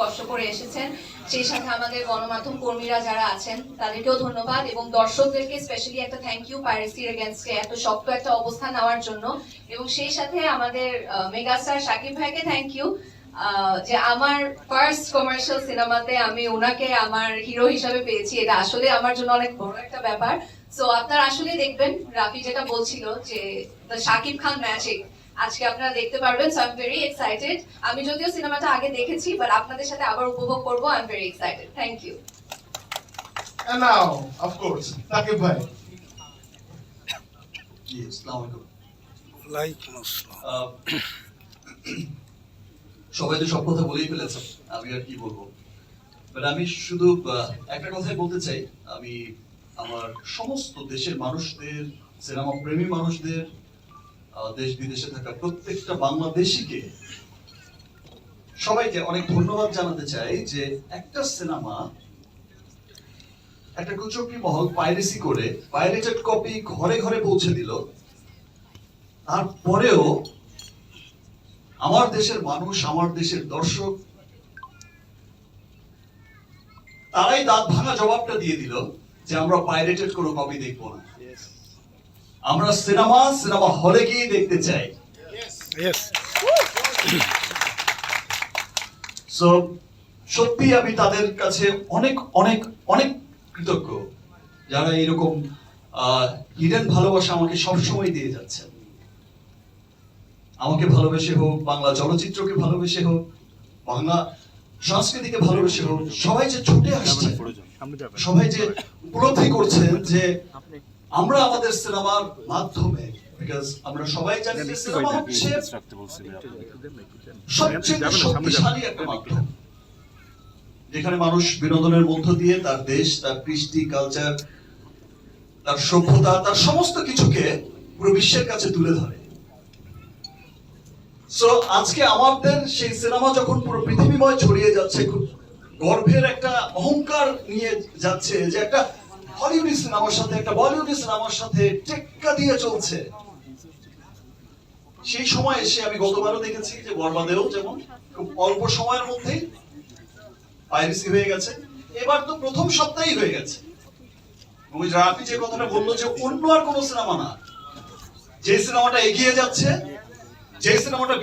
কষ্ট করে এসেছেন। সেই সাথে আমাদের গণমাধ্যম কর্মীরা যারা আছেন, তাদেরকেও ধন্যবাদ এবং দর্শকদেরকে স্পেশালি একটা থ্যাংক ইউ পাইরেসির এগেনস্টে এত শক্ত একটা অবস্থান নেওয়ার জন্য। এবং সেই সাথে আমাদের মেগাস্টার শাকিব ভাইকে থ্যাংক ইউ যে আমার ফার্স্ট কমার্শিয়াল সিনেমাতে আমি ওনাকে আমার হিরো হিসাবে পেয়েছি। এটা আসলে আমার জন্য অনেক বড় একটা ব্যাপার। সো আপনারা আসলে দেখবেন, রাফি যেটা বলছিল যে দ্য শাকিব খান ম্যাজিক আজকে আপনারা দেখতে পারবেন so I am very excited আমি যদিও সিনেমাটা আগে দেখেছি বাট আপনাদের সাথে আবার উপভোগ করব I am very excited thank you And now, of course, Takib Bhai. জি আসসালামু আলাইকুম। ওয়ালাইকুম আসসালাম। সবাই তো সব কথা বলেই ফেলেছে আমি আর কি বলব। বাট আমি শুধু আহ, একটা কথাই বলতে চাই। আমি আমার সমস্ত দেশের মানুষদের সিনেমা প্রেমী মানুষদের দেশ বিদেশে থাকা প্রত্যেকটা বাংলাদেশিকে সবাইকে অনেক ধন্যবাদ জানাতে চাই যে একটা সিনেমা, একটা কুচক্রি মহল পাইরেসি করে পাইরেটেড কপি ঘরে ঘরে পৌঁছে দিল। তারপরেও আমার দেশের মানুষ, আমার দেশের দর্শক, তারাই দাঁত ভাঙা জবাবটা দিয়ে দিল যে আমরা পাইরেটেড কোনো কপি দেখব না। আমরা সিনেমা সিনেমা হলে গিয়ে দেখতে চাই। সো সত্যি আমি তাদের কাছে অনেক অনেক অনেক কৃতজ্ঞ যারা এরকম হিডেন ভালোবাসা আমাকে সবসময় দিয়ে যাচ্ছেন। আমাকে ভালোবেসে হোক বাংলা চলচ্চিত্রকে ভালোবেসে হোক বাংলা সংস্কৃতিকে ভালোবেসে হোক সবাই যে ছুটে আসছে সবাই যে উপলব্ধি করছেন যে আমরা আমাদের সিনেমার মাধ্যমে বিকজ আমরা সবাই জানি যে সিনেমা হচ্ছে সবচেয়ে শক্তিশালী একটা মাধ্যম। যেখানে মানুষ বিনোদনের মধ্য দিয়ে তার দেশ তার কৃষ্টি কালচার তার সভ্যতা তার সমস্ত কিছুকে পুরো বিশ্বের কাছে তুলে ধরে। সো আজকে আমাদের সেই সিনেমা যখন পুরো পৃথিবীময় ছড়িয়ে যাচ্ছে খুব গর্বের একটা অহংকার নিয়ে যাচ্ছে যে একটা হলিউডি সিনেমার সাথে, একটা বলিউডি সিনেমার সাথে টেক্কা দিয়ে চলছে। সেই সময় এসে আমি গতবারও দেখেছি যে বরবাদেও যেমন খুব অল্প সময়ের মধ্যেই পাইরেসি হয়ে গেছে। এবার তো প্রথম সপ্তাহেই হয়ে গেছে। রাফি যে কথাটা বলল যে অন্য আর কোনো সিনেমা না। যে সিনেমাটা এগিয়ে যাচ্ছে, যে সিনেমাটা